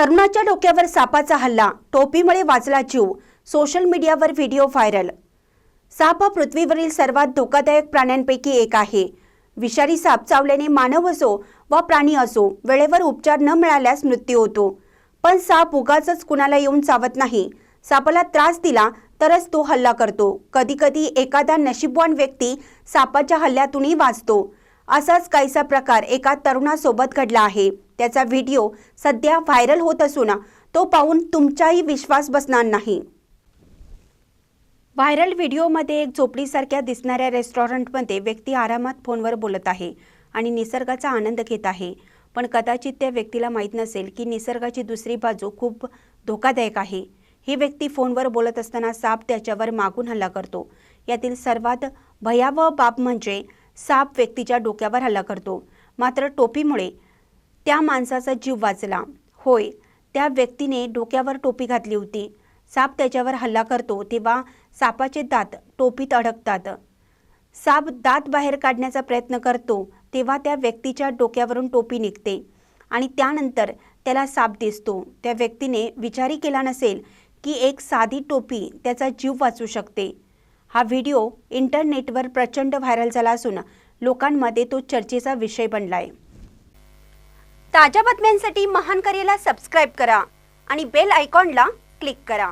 तरुणाच्या डोक्यावर सापाचा हल्ला टोपीमुळे वाचला जीव सोशल मीडियावर व्हिडिओ व्हायरल. साप हा पृथ्वीवरील सर्वात धोकादायक प्राण्यांपैकी एक आहे. विषारी साप चावल्याने मानव असो वा प्राणी असो वेळेवर उपचार न मिळाल्यास मृत्यू होतो. पण साप उगाच कुणाला येऊन चावत नाही. सापाला त्रास दिला तरच तो हल्ला करतो. कधीकधी एखादा नशीबवान व्यक्ती सापाच्या हल्ल्यातूनही वाचतो. असाच काहीसा प्रकार एका तरुणासोबत घडला आहे. त्याचा व्हिडिओ सध्या व्हायरल होत असून तो पाहून तुमचाही विश्वास बसणार नाही. व्हायरल व्हिडिओमध्ये एक झोपडीसारख्या दिसणाऱ्या रेस्टॉरंटमध्ये व्यक्ती आरामात फोनवर बोलत आहे आणि निसर्गाचा आनंद घेत आहे. पण कदाचित त्या व्यक्तीला माहीत नसेल की निसर्गाची दुसरी बाजू खूप धोकादायक आहे. ही व्यक्ती फोनवर बोलत असताना साप त्याच्यावर मागून हल्ला करतो. यातील सर्वात भयावह बाब म्हणजे साप व्यक्तीच्या डोक्यावर हल्ला करतो. मात्र टोपीमुळे त्या माणसाचा जीव वाचला. होय त्या व्यक्तीने डोक्यावर टोपी घातली होती. साप त्याच्यावर हल्ला करतो तेव्हा सापाचे दात टोपीत अडकतात. साप दात बाहेर काढण्याचा प्रयत्न करतो तेव्हा त्या व्यक्तीच्या डोक्यावरून टोपी निघते आणि त्यानंतर त्याला साप दिसतो. त्या व्यक्तीने विचारही केला नसेल की एक साधी टोपी त्याचा जीव वाचू शकते. हा व्हिडिओ इंटरनेटवर प्रचंड व्हायरल झाला असून लोकांमध्ये तो चर्चेचा विषय बनला आहे ताज्या बातम्यांसाठी महान करेला सबस्क्राईब करा आणि बेल आयकॉनला क्लिक करा.